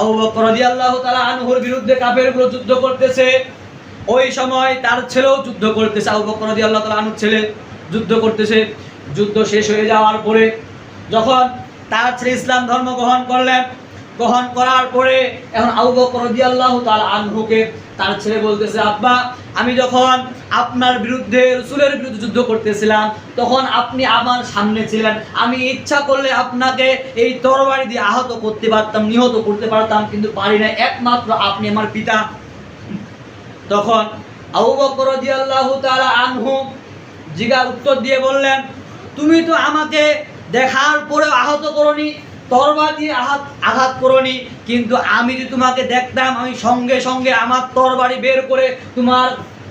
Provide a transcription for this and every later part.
আবু বকর রাদিয়াল্লাহু তাআলা আনহুর বিরুদ্ধে কাফেরগুলো যুদ্ধ করতেছে। ওই সময় তার ছেলেও যুদ্ধ করতেছে। আবু বকর রাদিয়াল্লাহু তাআলা আনহুর ছেলে যুদ্ধ করতেছে। যুদ্ধ শেষ হয়ে যাওয়ার পরে যখন তার ছেলে ইসলাম ধর্ম গ্রহণ করলেন, গ্রহণ করার পরে এখন আবু বকর রাদিয়াল্লাহু তাআলা আনহুকে তার ছেলে বলতেছে, আব্বা, আমি যখন আপনার বিরুদ্ধে, রসুলের বিরুদ্ধে যুদ্ধ করতেছিলাম, তখন আপনি আমার সামনে ছিলেন। আমি ইচ্ছা করলে আপনাকে এই তরবারি দিয়ে আহত করতে পারতাম, নিহত করতে পারতাম, কিন্তু পারি না একমাত্র আপনি আমার পিতা। তখন বকর তাআলা আনহু জিগা উত্তর দিয়ে বললেন, তুমি তো আমাকে দেখার পরে আহত করনি। তরবারি দিয়ে আঘাত আঘাত করনি, কিন্তু আমি যদি তোমাকে দেখতাম, আমি সঙ্গে সঙ্গে আমার তরবারি বের করে তোমার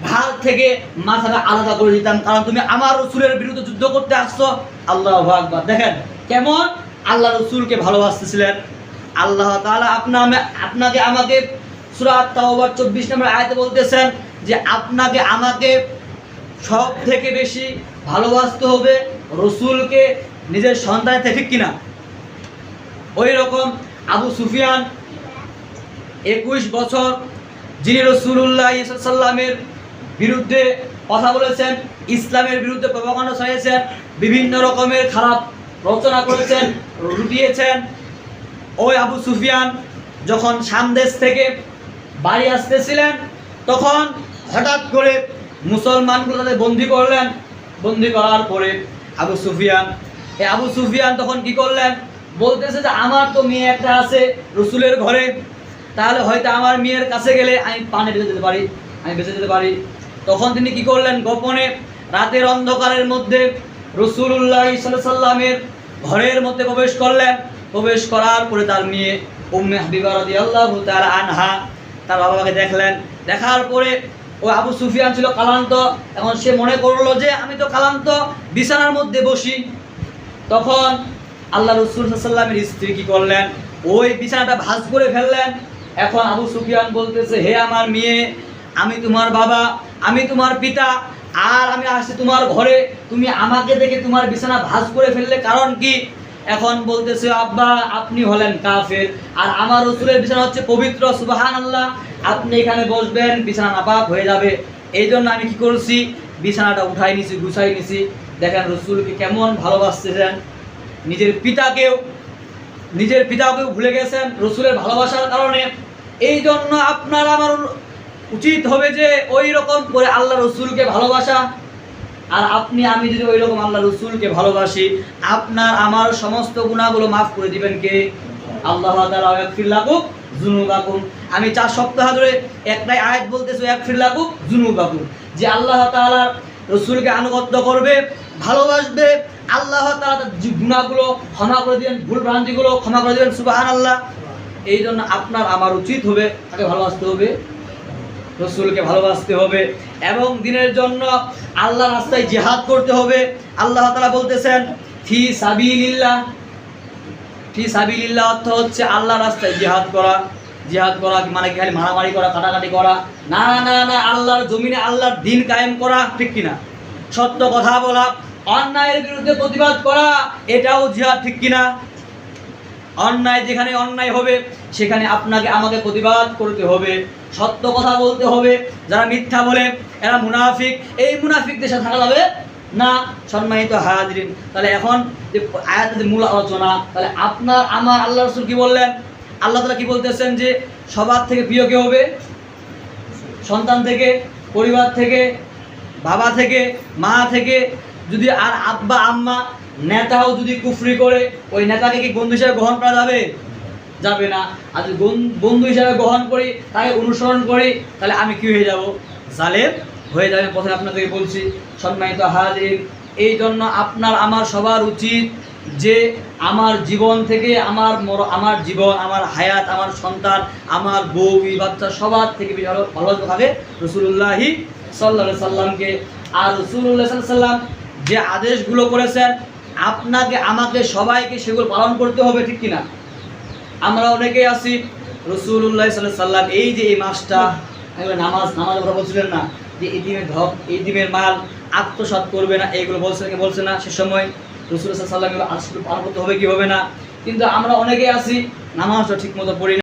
ঘাড় থেকে মাথাটা আলাদা করে দিতাম, কারণ তুমি আমার রসুলের বিরুদ্ধে যুদ্ধ করতে আসছো। আল্লাহ আকবার। দেখেন, কেমন? আল্লাহ রসুলকে ভালোবাসতেছিলেন। আল্লাহ তাআলা আপনার আপনাকে আমাকে সুরাত তাওবার চব্বিশ নম্বর আয়াতে বলতেছেন যে, আপনাকে আমাকে সব থেকে বেশি ভালোবাসতে হবে রসুলকে নিজের সন্তানের থেকে কিনা। ওই রকম আবু সুফিয়ান একুশ বছর যিনি রসুল্লাহ সাল্লামের বিরুদ্ধে কথা বলেছেন, ইসলামের বিরুদ্ধে প্রভাকাণ্ড ছড়িয়েছেন, বিভিন্ন রকমের খারাপ রচনা করেছেন, রুটিয়েছেন। ওই আবু সুফিয়ান যখন সামদেশ থেকে বাড়ি আসতেছিলেন, তখন হঠাৎ করে মুসলমানগুলো তাদের বন্দি করলেন। বন্দি করার পরে আবু সুফিয়ান এই আবু সুফিয়ান তখন কি করলেন? বলতেছে যে আমার তো মেয়ে একটা আছে রসুলের ঘরে, তাহলে হয়তো আমার মেয়ের কাছে গেলে আমি পানে বেঁচে যেতে পারি, আমি বেঁচে যেতে পারি। তখন তিনি কি করলেন? গোপনে রাতের অন্ধকারের মধ্যে রসুল্লাহ সাল্লামের ঘরের মধ্যে প্রবেশ করলেন। প্রবেশ করার পরে তার মেয়ে উম্মে হাবিবা রাদিয়াল্লাহু তাআলা আনহা তার বাবাকে দেখলেন। দেখার পরে ও আবু সুফিয়ান ছিল কালান্ত। এখন সে মনে করল যে আমি তো কালান্ত, বিছানার মধ্যে বসি। তখন আল্লাহ রসুল স্ত্রী কি করলেন? ওই বিছানাটা ভাঁজ করে ফেললেন। এখন আবু সুফিয়ান বলতেছে, হে আমার মেয়ে, আমি তোমার বাবা, আমি তোমার পিতা, আর আমি আসছি তোমার ঘরে। তুমি আমাকে দেখে তোমার বিছানা ভাঁজ করে ফেললে কারণ কি? এখন বলতেছে, আব্বা, আপনি হলেন কাফের, আর আমার রসুলের বিছানা হচ্ছে পবিত্র সুবাহান আল্লাহ আপনি এখানে বসবেন, বিছানা নাপাক হয়ে যাবে। এই জন্য আমি কি করছি? বিছানাটা উঠাই নিছি, গুছাই নিছি। দেখেন রসুলকে কেমন ভালোবাসতেছেন। নিজের পিতাকেও নিজের পিতাকেও ভুলে গেছেন রসুলের ভালোবাসার কারণে। এই জন্য আপনার আমার উচিত হবে যে ওই রকম করে আল্লাহ রসুলকে ভালোবাসা। আর আপনি, আমি যদি ওই রকম আল্লাহ রসুলকে ভালোবাসি, আপনার আমার সমস্ত গুণাগুলো মাফ করে দিবেন কে? আল্লাহ ইয়াগফির লাকুম যুনুবাকুম। আমি চার সপ্তাহ ধরে একটাই আয়াত বলতেছি ইয়াগফির লাকুম যুনুবাকুম। যে আল্লাহ তাআলা রসুলকে আনুগত্য করবে, ভালোবাসবে আল্লাহ তাআলা তার গুণাগুলো ক্ষমা করে দিবেন, ভুল ভ্রান্তিগুলো ক্ষমা করে দিবেন, সুবহানাল্লাহ। এই জন্য আপনার আমার উচিত হবে তাকে ভালোবাসতে হবে, রসুলকে ভালোবাসতে হবে, এবং দিনের জন্য আল্লাহ রাস্তায় জেহাদ করতে হবে। আল্লাহ তাআলা বলতেছেন, ফি সাবিলিল্লাহ। ফি সাবিলিল্লাহ অর্থ হচ্ছে আল্লাহ রাস্তায় জেহাদ করা। জিহাদ করা মানে খালি মারামারি করা, কাটাকাটি করা। না না না, আল্লাহর জমিনে আল্লাহর দিন কায়েম করা ঠিক কিনা? সত্য কথা বলা। অন্যায়ের বিরুদ্ধে প্রতিবাদ করা, এটাও জিহাদ ঠিক কিনা? অন্যায় যেখানে অন্যায় হবে, সেখানে আপনাকে আমাকে প্রতিবাদ করতে হবে। সত্য কথা বলতে হবে। যারা মিথ্যা বলে, এরা মুনাফিক। এই মুনাফিক দেশে থাকা যাবে না, সম্মানিত হাজরিন। তাহলে এখন যে আয়াতের মূল আলোচনা, তাহলে আপনার, আমার আল্লাহ রসুল কি বললেন? আল্লাহ তালা কি বলতেছেন যে, সবার থেকে প্রিয় কে হবে? সন্তান থেকে, পরিবার থেকে, বাবা থেকে, মা থেকে যদি আর আব্বা, আম্মা নেতাও যদি কুফরি করে, ওই নেতাকে কি বন্ধু হিসাবে গ্রহণ করা যাবে? যাবে না। আর যদি বন্ধু হিসাবে গ্রহণ করি, তাকে অনুসরণ করি, তাহলে আমি কি হয়ে যাব? জালেম হয়ে যাবে প্রথমে আপনাদেরকে বলছি। সম্মানিত হাজির এই জন্য আপনার আমার সবার উচিত যে আমার জীবন থেকে আমার মর- আমার জীবন, আমার হায়াত, আমার সন্তান, আমার বউ বাচ্চা সবার থেকে বেশি ভালো ভালোবাসতে হবে রসুল্লাহি সাল্লা সাল্লামকে। আর রসুল্লাহ সাল্লাম যে আদেশগুলো করেছেন, আপনাকে, আমাকে সবাইকে সেগুলো পালন করতে হবে, ঠিক কিনা? আমরা অনেকেই আছি রসুল্লাহ সাল্লাম, এই যে এই মাসটা নামাজ নামাজ কথা বলছিলেন না, যে এই দিনের ধক এই দিনের মাল, আত্মসাৎ করবে না, এইগুলো বলছে কি বলছে না, সে সময় রসুল্লাহ সাল্লাম এগুলো পালন করতে হবে কি হবে না? কিন্তু আমরা অনেকেই আছি, নামাজটা ঠিক মতো পড়ি